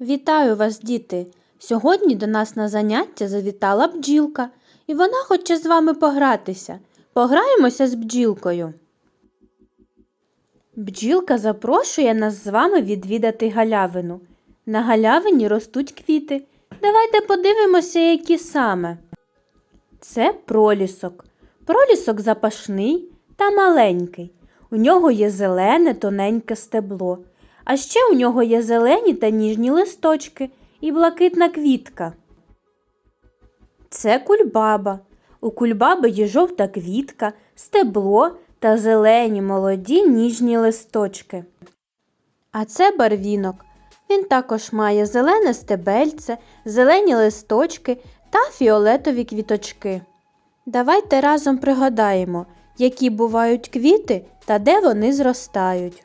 Вітаю вас, діти! Сьогодні до нас на заняття завітала бджілка, і вона хоче з вами погратися. Пограємося з бджілкою. Бджілка запрошує нас з вами відвідати галявину. На галявині ростуть квіти. Давайте подивимося, які саме. Це пролісок. Пролісок запашний та маленький. У нього є зелене тоненьке стебло, а ще у нього є зелені та ніжні листочки і блакитна квітка. Це кульбаба. У кульбаби є жовта квітка, стебло та зелені молоді ніжні листочки. А це барвінок. Він також має зелене стебельце, зелені листочки та фіолетові квіточки. Давайте разом пригадаємо, які бувають квіти та де вони зростають.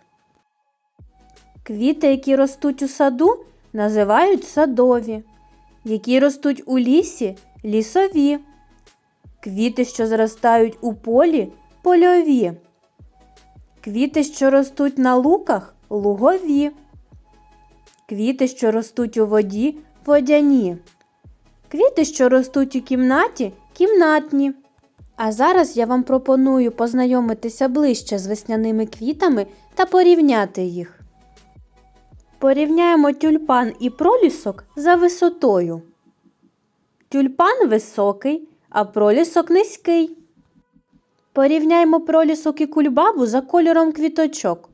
Квіти, які ростуть у саду, називають садові, які ростуть у лісі лісові. Квіти, що зростають у полі польові. Квіти, що ростуть на луках лугові. Квіти, що ростуть у воді водяні. Квіти, що ростуть у кімнаті кімнатні. А зараз я вам пропоную познайомитися ближче з весняними квітами та порівняти їх. Порівняємо тюльпан і пролісок за висотою. Тюльпан високий, а пролісок низький. Порівняємо пролісок і кульбабу за кольором квіточок.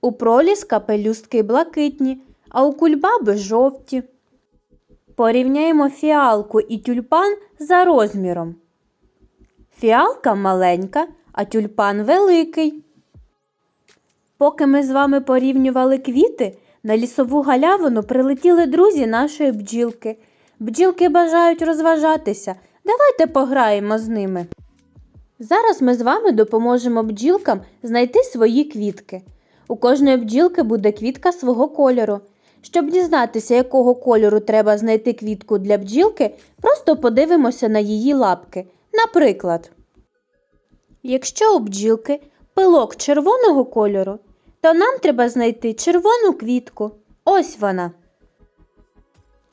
У проліска пелюстки блакитні, а у кульбаби жовті. Порівняємо фіалку і тюльпан за розміром. Фіалка маленька, а тюльпан великий. Поки ми з вами порівнювали квіти, на лісову галявину прилетіли друзі нашої бджілки. Бджілки бажають розважатися. Давайте пограємо з ними. Зараз ми з вами допоможемо бджілкам знайти свої квітки. У кожної бджілки буде квітка свого кольору. Щоб дізнатися, якого кольору треба знайти квітку для бджілки, просто подивимося на її лапки. Наприклад, якщо у бджілки пилок червоного кольору, то нам треба знайти червону квітку. Ось вона.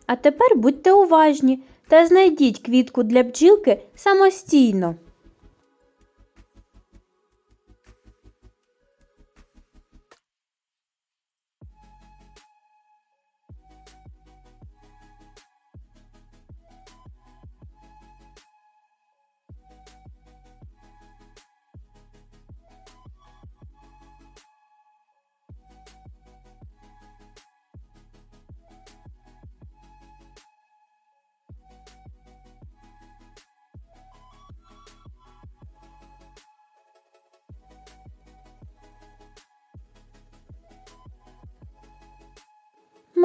А тепер будьте уважні та знайдіть квітку для бджілки самостійно.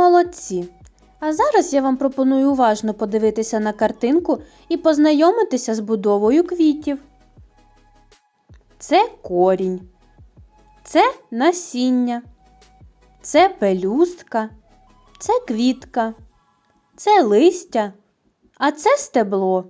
Молодці! А зараз я вам пропоную уважно подивитися на картинку і познайомитися з будовою квітів. Це корінь, це насіння, це пелюстка, це квітка, це листя, а це стебло.